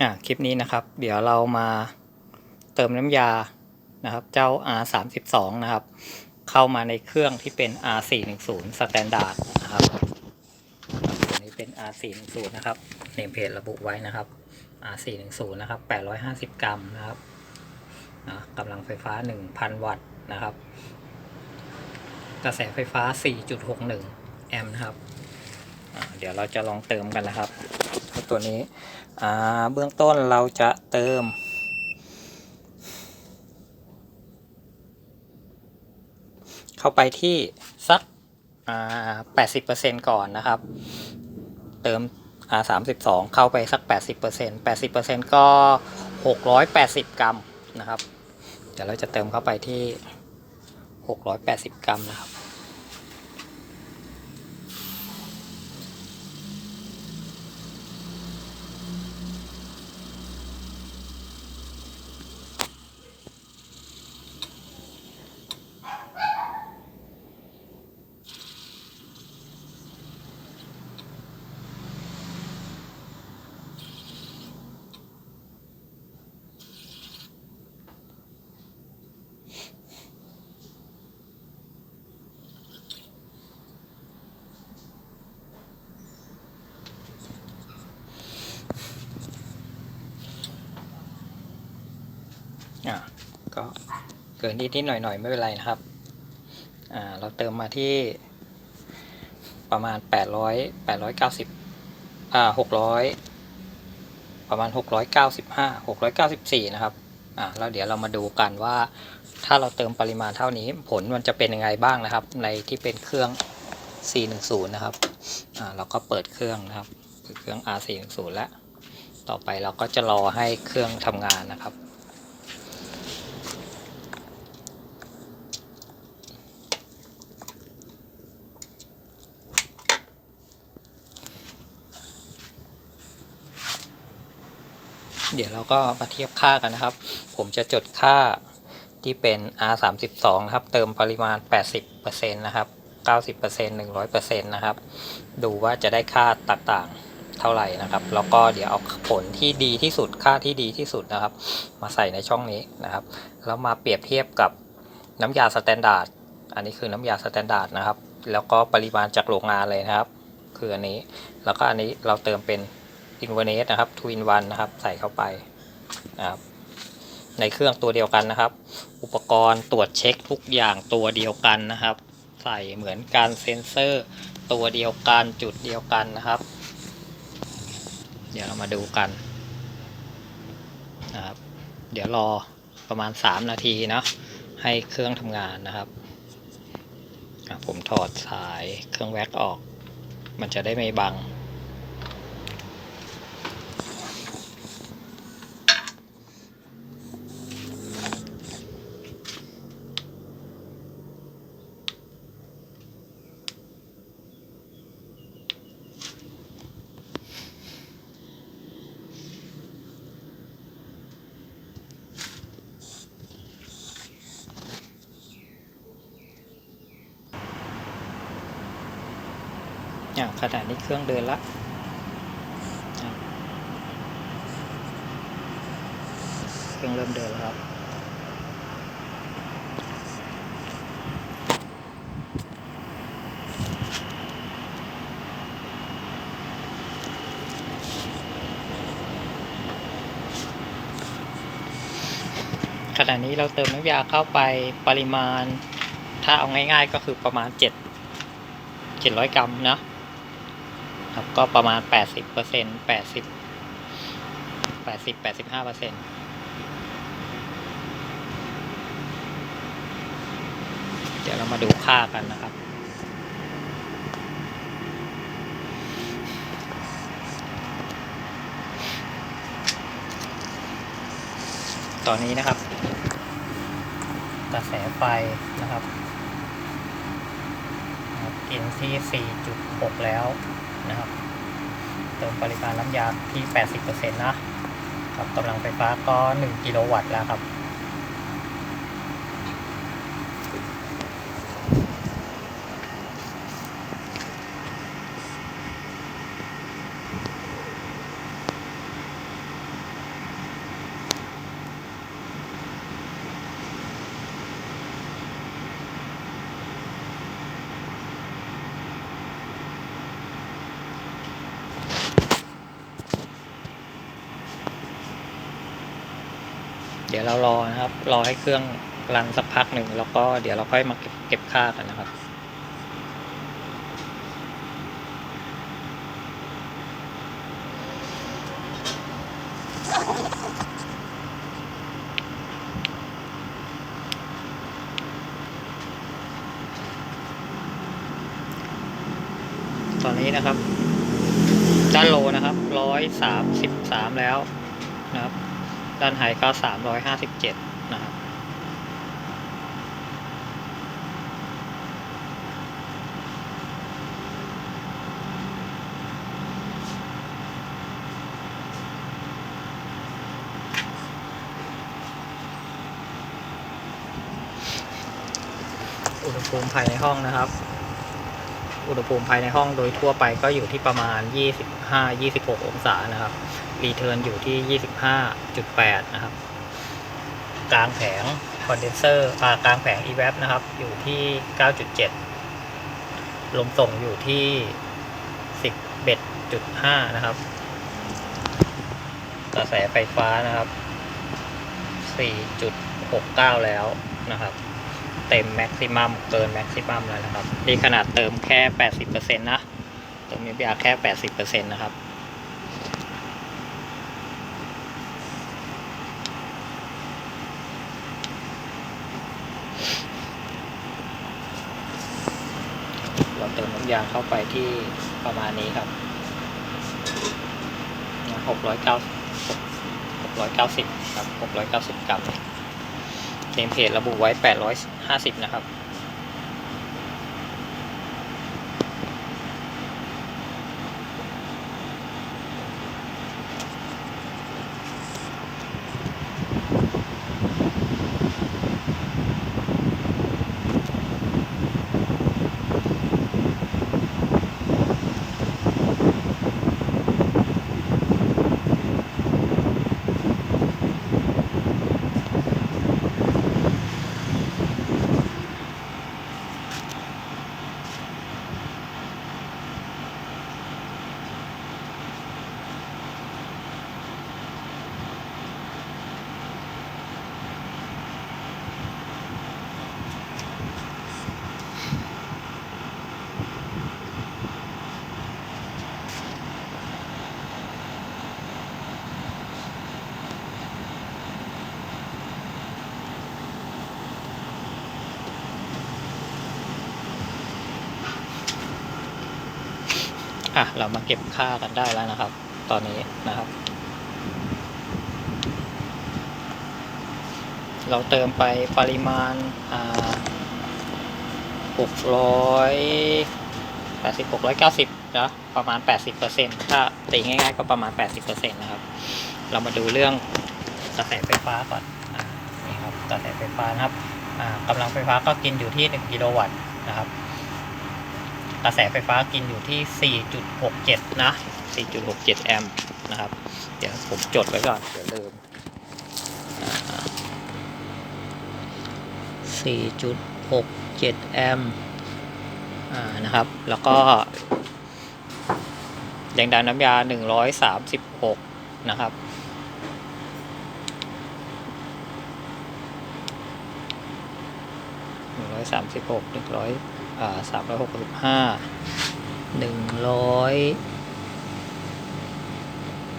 อะคลิปนี้นะครับ เดี๋ยวเรามาเติมน้ำยานะครับ เจ้า R 3 2นะครับ เข้ามาในเครื่องที่เป็น R 4 1 0 Standard นะครับตัวนี้เป็น R 4 1 0นะครับเนมเพจระบุไว้นะครับ R 4 1 0นะครับ 850 กรัมนะครับนะกำลังไฟฟ้า 1,000 วัตต์นะครับ กระแสไฟฟ้า 4.61 แอมป์นะครับ เดี๋ยวเราจะลองเติมกันนะครับ ตัวนี้เบื้องต้นเราจะเติม เข้าไปที่สักอ่า80%ก่อนนะครับ เติม32เข้าไปสัก80% 80%ก็680กรัมนะครับ เดี๋ยวเราจะเติมเข้าไปที่680กรัมนะครับ อ่า ก็เกินนิดนิดหน่อยหน่อยๆไม่เป็นไรนะครับ อ่า เราเติมมาที่ประมาณแปดร้อยแปดร้อยเก้าสิบอ่าหกร้อยประมาณหกร้อยเก้าสิบห้าหกร้อยเก้าสิบสี่นะครับ อ่า แล้วเดี๋ยวเรามาดูกันว่า ถ้าเราเติมปริมาณเท่านี้ ผลมันจะเป็นยังไงบ้างนะครับ ในที่เป็นเครื่อง410 นะครับ อ่า เราก็เปิดเครื่องนะครับเปิดเครื่อง R410 แล้ว ต่อไปเราก็จะรอให้เครื่องทำงานนะครับ ดี๋ยวเราก็มาเทียบค่ากันนะครับ ผมจะจดค่าที่เป็น R 3 2นะครับ เติมปริมาณ 80%นะครับ 90% 100%นะครับ ดูว่าจะได้ค่าต่างๆเท่าไหร่นะครับ แล้วก็เดี๋ยวเอาผลที่ดีที่สุดค่าที่ดีที่สุดนะครับ มาใส่ในช่องนี้นะครับ แล้วมาเปรียบเทียบกับน้ำยาสแตนดาร์ด อันนี้คือน้ำยาสแตนดาร์ดนะครับ แล้วก็ปริมาณจากโรงงานเลยนะครับ คืออันนี้ แล้วก็อันนี้เราเติมเป็น อินเวเนสนะครับทวินวันนะครับใส่เข้าไปนะครับในเครื่องตัวเดียวกันนะครับ อุปกรณ์ตรวจเช็คทุกอย่างตัวเดียวกันนะครับ ใส่เหมือนการเซ็นเซอร์ตัวเดียวกันจุดเดียวกันนะครับ เดี๋ยวเรามาดูกันนะครับ เดี๋ยวรอประมาณ 3 นาทีเนาะให้เครื่องทำงานนะครับ ผมถอดสายเครื่องแว็กออก มันจะได้ไม่บัง เครื่องเดินละเครื่องเริ่มเดินแล้วครับขณะนี้เราเติมน้ำยาเข้าไปปริมาณ ถ้าเอาง่ายๆก็คือประมาณ 7 700 กรัมนอะครับ ก็ประมาณ 80เปอร์เซ็นต์80 80 85เปอร์เซ็นต์เดี๋ยวเรามาดูค่ากันนะครับ ตอนนี้นะครับ กระแสไฟนะครับนะครับกินที่ 4.6 แล้วนะครับ เติมปริมาณน้ำยาที่ 80%นะ ครับกำลังไฟฟ้าก็ 1 กิโลวัตต์แล้วครับ เดี๋ยวเรารอนะครับ รอให้เครื่องรันสักพักหนึ่งแล้วก็เดี๋ยวเราค่อยมาเก็บเก็บค่ากันนะครับ ตอนนี้นะครับ ด้านโลนะครับร้อยสามสิบสามแล้ว ด้านไฮก็สามร้อยห้าสิบเจ็ดนะครับอุณหภูมิภายในห้องนะครับ อุณหภูมิภายในห้องโดยทั่วไปก็อยู่ที่ประมาณ 25-26 องศานะครับ รีเทิร์นอยู่ที่ 25.8 นะครับ กลางแผงคอนเดนเซอร์กลางแผง e v a p นะครับ อยู่ที่ 9.7 ลมส่งอยู่ที่ 11.5 นะครับ กระแสไฟฟ้านะครับ 4.69 แล้วนะครับ เต็มแม็กซิมัมเกินแม็กซิมัมแล้วนะครับนี่ขนาดเติมแค่ 80%นะเติมมีเบียแค่ 80%นะครับเราเติมน้ำยาเข้าไปที่ประมาณนี้ครับ690 690 ครับ 690 กรัม เนมเพจระบุไว้ 850 นะครับ อะเรามาเก็บค่ากันได้แล้วนะครับ ตอนนี้นะครับ เราเติมไปปริมาณอ่าหกร้อยแปดสิบหกร้อยเก้าสิบนะประมาณแปดสิบเปอร์เซ็นถ้าตีง่ายๆก็ประมาณแปดสิบเปอร์เซ็นนะครับ เรามาดูเรื่องกระแสไฟฟ้าก่อนอนี่ครับกระแสไฟฟ้านะครับกำลังไฟฟ้าก็กินอยู่ที่หนึ่งกิโลวัตต์นะครับ กระแสไฟฟ้ากินอยู่ที่ 4.67 นะ 4.67 แอมป์นะครับ เดี๋ยวผมจดไว้ก่อน เดี๋ยวลืมอ่า4.67 แอมป์อ่านะครับ แล้วก็แรงดันน้ำยา 136 นะครับหนึ่งร้อย สามร้อยหกสิบห้าหนึ่งร้อย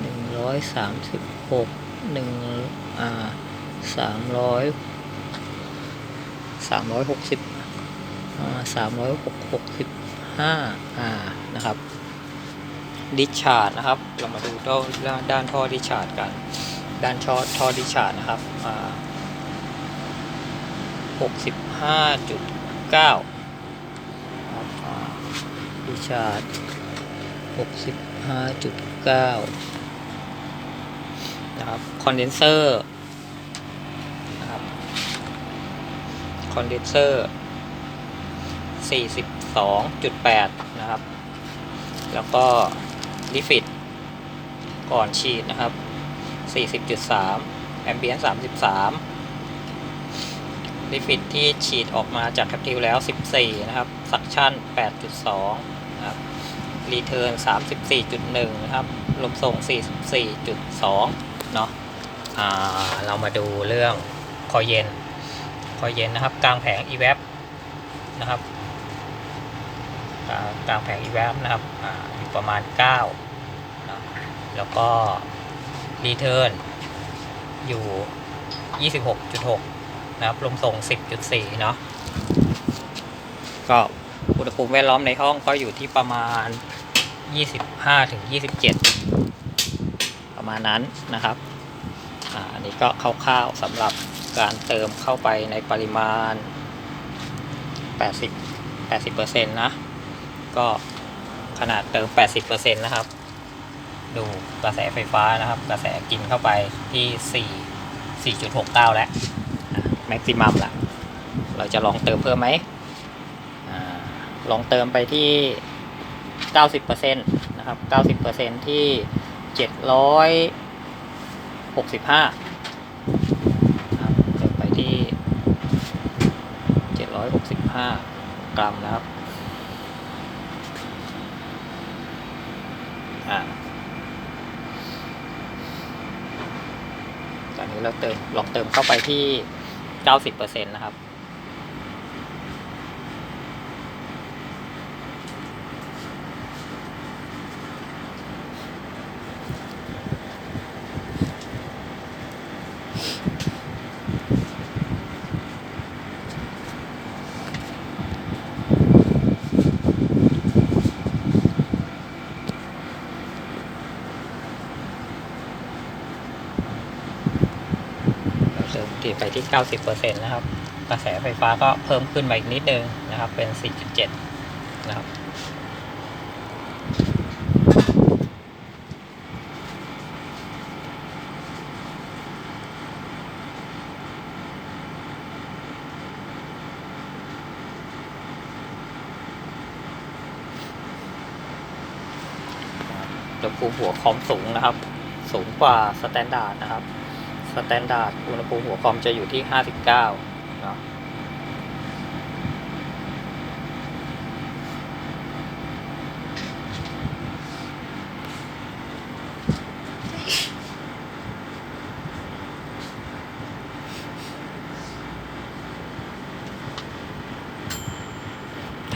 หนึ่งร้อยสามสิบหกหนึ่งอ่าสามร้อยสามร้อยหกสิบอ่าสามร้อยหกหกสิบห้าอ่านะครับดิชาร์ดนะครับ เรามาดูด้านด้านท่อดิชาร์ดกัน ด้านท่อท่อดิชาร์ดนะครับอ่าหกสิบห้าจุดเก้า ชาร์ดหกสิบห้าจุดเก้านะครับ คอนเดนเซอร์นะครับ คอนเดนเซอร์สี่สิบสองจุดแปดนะครับ แล้วก็ลิฟิตก่อนฉีดนะครับสี่สิบจุดสามแอมเบียนสามสิบสามลิฟิตที่ฉีดออกมาจากแคปทิวแล้ว 14 นะครับ สักชั่น 8.2 รีเทิร์น34.1 นะครับลมส่ง 44.2 เนาะอ่าเรามาดูเรื่องคอเย็น คอเย็นนะครับ กลางแผง e v a p นะครับกลางแผง e v a p นะครับออยู่ประมาณ9นะแล้วก็ return อยู่ 26.6 นะครับลมส่ง 10.4 เนาะก็ อุณหภูมิแวดล้อมในห้องก็อยู่ที่ประมาณ 25ถึง27 ประมาณนั้นนะครับอ่าอันนี้ก็คร่าวๆสำหรับการเติมเข้าไปในปริมาณ 80 80%นะ ก็ขนาดเติม 80%นะครับ ดูกระแสไฟฟ้านะครับ กระแสกินเข้าไปที่ 4 4.69 แล้วแม็กซิมัมละเราจะลองเติมเพิ่มไหม ลองเติมไปที่ 90%นะครับ 90%ที่ 765ครับเติมไปที่ 765 กรัมนะครับอ่าตอนนี้เราเติมลองเติมเข้าไปที่ 90%นะครับีไปที่ 90%นะครับ กระแสไฟฟ้าก็เพิ่มขึ้นมาอีกนิดนึงนะครับ เป็น 4.7 นะครับอุณหภูมิหัวคอมสูงนะครับ สูงกว่าสแตนดาร์ดนะครับ แตนดาร์ดอุณหภูมิหัวคอมจะอยู่ที่ 59เนาะ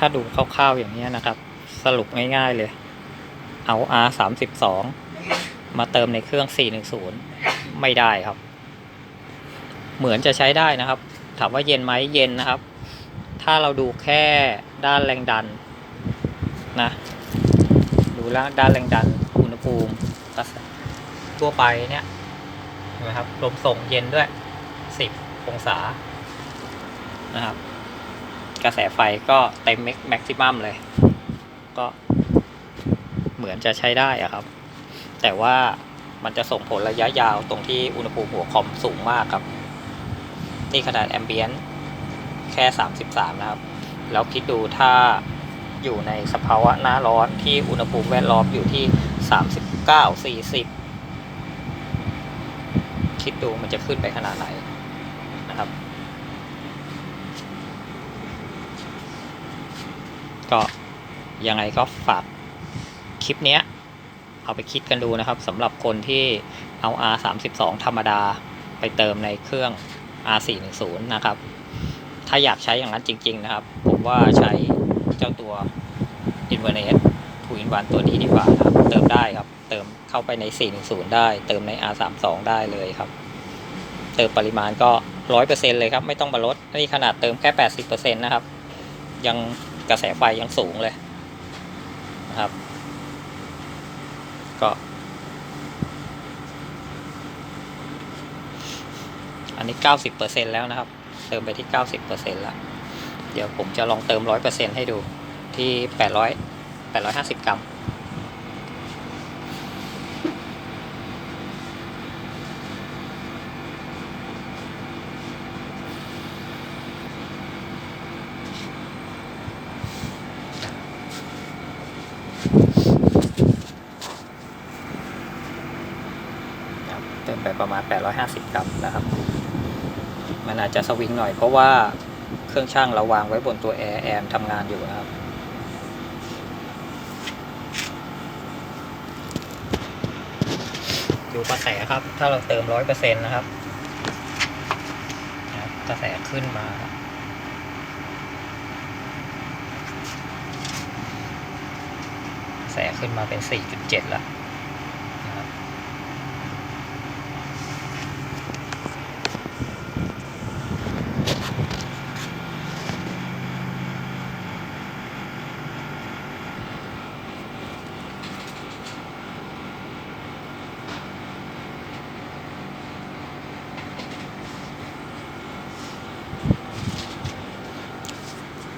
ถ้าดูคร่าวๆอย่างนี้นะครับ สรุปง่ายๆเลย เอา R 3 2มาเติมในเครื่อง 410 ไม่ได้ครับ เหมือนจะใช้ได้นะครับ ถามว่าเย็นไหมเย็นนะครับ ถ้าเราดูแค่ด้านแรงดันนะ ดูแล้วด้านแรงดันอุณหภูมิทั่วไปเนี่ยเห็นไหมครับลมส่งเย็นด้วย 10 องศานะครับ กระแสไฟก็เต็มแม็กซิมัมเลย ก็เหมือนจะใช้ได้อะครับ แต่ว่ามันจะส่งผลระยะยาวตรงที่อุณหภูมิหัวคอมสูงมากครับ นี่ขนาดแอมเบียนแค่ 33 นะครับ แล้วคิดดูถ้าอยู่ในสภาวะหน้าร้อนที่อุณหภูมิแวดล้อมอยู่ที่ 39 40 คิดดูมันจะขึ้นไปขนาดไหนนะครับ ก็ยังไงก็ฝากคลิปเนี้ยเอาไปคิดกันดูนะครับสำหรับคนที่เอา R 3 2 ธรรมดาไปเติมในเครื่อง R 4 1 0 นะครับ ถ้าอยากใช้อย่างนั้นจริง ๆ นะครับ ผมว่าใช้เจ้าตัว i n v e r n e s ทูอินวันตัวนี้ดีกว่านะครับ เติมได้ครับ เติมเข้าไปใน 410 ได้ เติมใน R 3 2 ได้เลยครับ เติมปริมาณก็ 100%เลยครับ ไม่ต้องมาลด นี่ขนาดเติมแค่ 80%นะครับ ยังกระแสไฟยังสูงเลยนะครับ ก็ อันนี้ 90%แล้วนะครับ เติมไปที่ 90%แล้ว เดี๋ยวผมจะลองเติม 100%ให้ดูที่ 800 850 กรัมครับเติมไปประมาณ 850 กรัมนะครับ มันอาจจะสวิงหน่อย เพราะว่าเครื่องช่างเราวางไว้บนตัวแอร์แอร์ทำงานอยู่นะครับดูกระแสครับ ถ้าเราเติมร้อยเปอร์เซ็นต์นะครับ กระแสขึ้นมากระแสขึ้นมาเป็น 4.7 แล้วนะครับ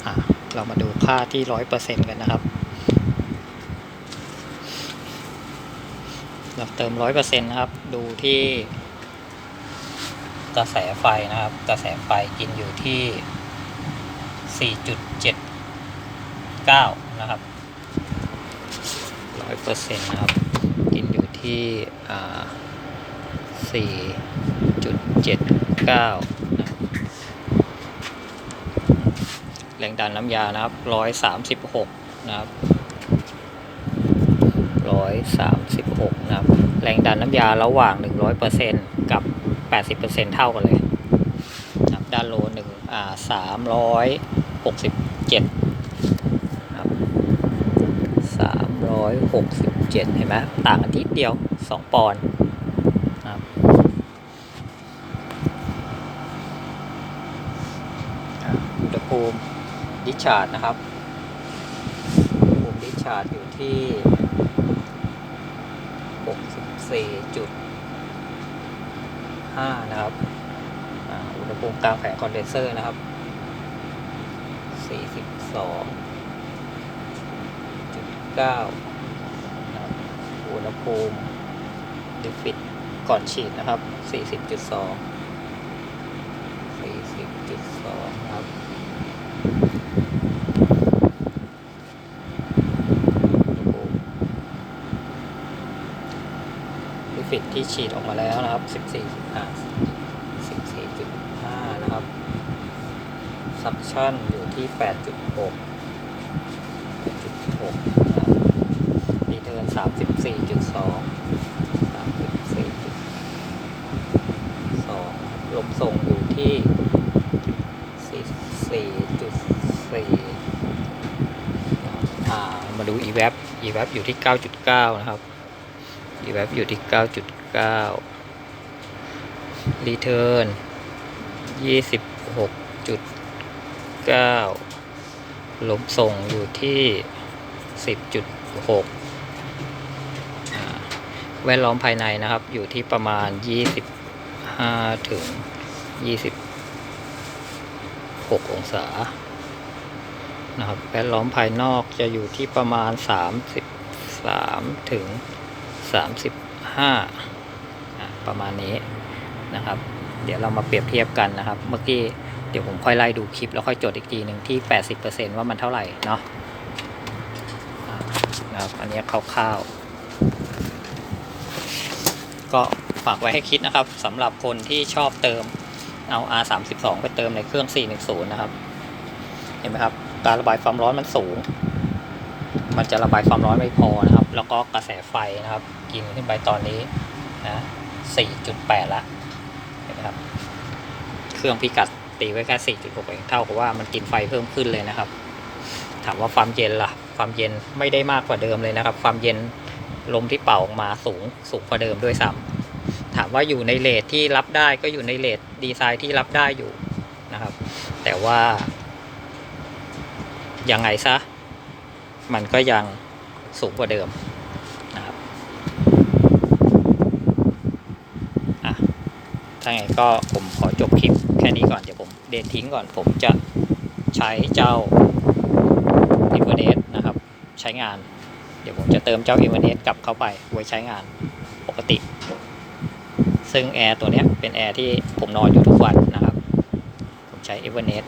อะเรา มาดูค่าที่ร้อยเปอร์เซ็นกันนะครับ เราเติมร้อยเปอร์เซ็นนะครับ ดูที่ กระแสไฟนะครับ กระแสไฟกินอยู่ที่สี่จุดเจ็ดเก้านะครับร้อยเปอร์เซ็นนะครับ กินอยู่ที่สี่จุดเจ็ดเก้านะค รับแรงดันน้ำยานะครับร้อยสามสิบหกนะครับร้อยสามสิบหกนะครับ แรงดันน้ำยาระหว่างหนึ่งร้อยเปอร์เซ็นกับแปดสิบเปอร์เซ็นเท่ากันเลยนะครับด้านโลหนึ่งอ่าสามร้อยหกสิบเจ็ดนะครับสามร้อยหกสิบเจ็ดเห็นไหมต่างกันนิดเดียวสองปอนด์นะครับอุณหภูมิ ดิชาร์ดนะครับอุณหภูมิดิชาร์ดอยู่ที่ 64.5 นะครับอุณหภูมิกลางแผงคอนเดนเซอร์นะครับ 42.9นะครับอุณหภูมิดิฟิตก่อนฉีดนะครับ 40.2นะครับลิ ฟิตที่ฉีดออกมาแล้วนะครับ 14อ่า14.5 นะครับ ซักชั่นอยู่ที่ 8.6 8.6นะครับรีเทิร์น34.2 34.2ลมส่งอยู่ที่ 44.4อ่ามาดู evap evap อยู่ที่ 9.9 นะครับ evap อยู่ที่ 9.9 return 26.9ลมส่งอยู่ที่ 10.6แวดล้อมภายในนะครับ อยู่ที่ประมาณ 25 ถึง 26 องศา นะครับ แวดล้อมภายนอกจะอยู่ที่ประมาณ 33 ถึง 35 ประมาณนี้นะครับ เดี๋ยวเรามาเปรียบเทียบกันนะครับ เมื่อกี้เดี๋ยวผมค่อยไล่ดูคลิปแล้วค่อยจดอีกทีหนึ่งที่ 80%ว่ามันเท่าไหร่เนาะอะนะครับอันนี้คร่าวๆ ก็ฝากไว้ให้คิดนะครับสำหรับคนที่ชอบเติมเอา R32 ไปเติมในเครื่อง 410 นะครับ เห็นไหมครับ การระบายความร้อนมันสูง มันจะระบายความร้อนไม่พอนะครับ แล้วก็กระแสไฟนะครับ กินขึ้นไปตอนนี้นะ4.8ละเห็นไหมครับ เครื่องพิกัดตีไว้แค่4.6เองเท่ากับว่ามันกินไฟเพิ่มขึ้นเลยนะครับ ถามว่าความเย็นล่ะ ความเย็นไม่ได้มากกว่าเดิมเลยนะครับ ความเย็นลมที่เป่าออกมาสูงสูงกว่าเดิมด้วยซ้ำถามว่าอยู่ในเลทที่รับได้ก็อยู่ในเลทดีไซน์ที่รับได้อยู่นะครับ แต่ว่ายังไงซะ มันก็ยังสูงกว่าเดิมนะครับอะถ้าไงก็ผมขอจบคลิปแค่นี้ก่อน เดี๋ยวผมเดททิ้งก่อนผมจะใช้เจ้า e v e r n e t นะครับใช้งาน เดี๋ยวผมจะเติมเจ้า e v e r n e t กลับเข้าไปไว้ใช้งานปกติ ซึ่งแอร์ตัวนี้เป็นแอร์ที่ผมนอนอยู่ทุกวันนะครับ ผมใช้ e v e r n e t